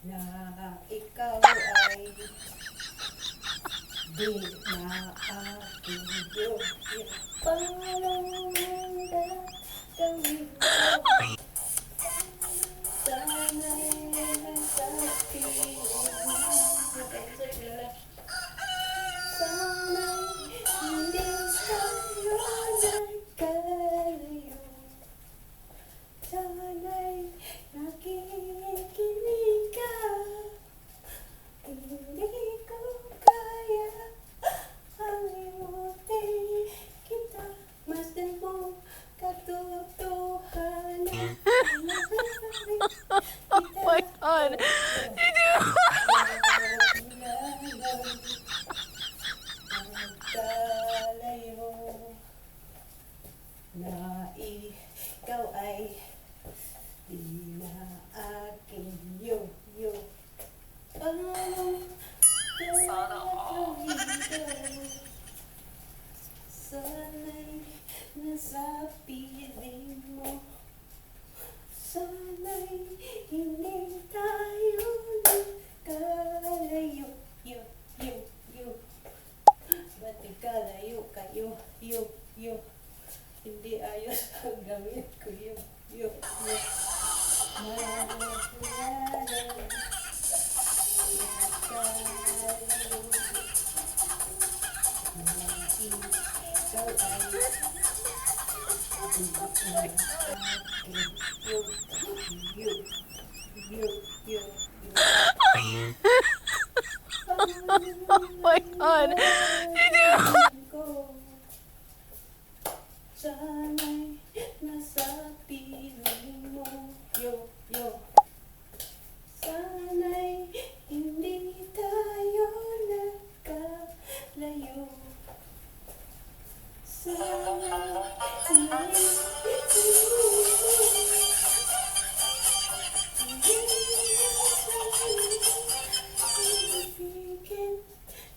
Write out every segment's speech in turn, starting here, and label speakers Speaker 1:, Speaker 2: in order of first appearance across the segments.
Speaker 1: na ikaw ay di na aking Diyos. Parang na ikaw ay di na aking yo yo. Ano
Speaker 2: Sana all.
Speaker 1: Sana'y nasa piling mo Sana'y hindi tayo nagkalayo Yo, yo, yo Ba't nagkalayo kayo? Yo, yo Hindi ayos. Ang gawin ko Yo, yo, yo Mahalaga Nagkalayo ikaw ay you, you, you, you,
Speaker 2: Oh my god.
Speaker 1: Sana'y nasa piling mo. Yo, yo. Sana'y hindi tayo nagkalayo.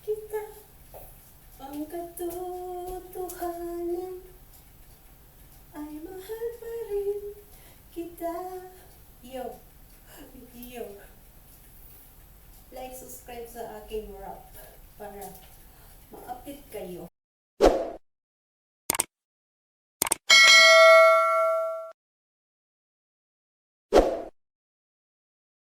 Speaker 1: Kita. Ang katotohanan kita. Yo, yo. Like, subscribe sa aking rap para ma-update kayo.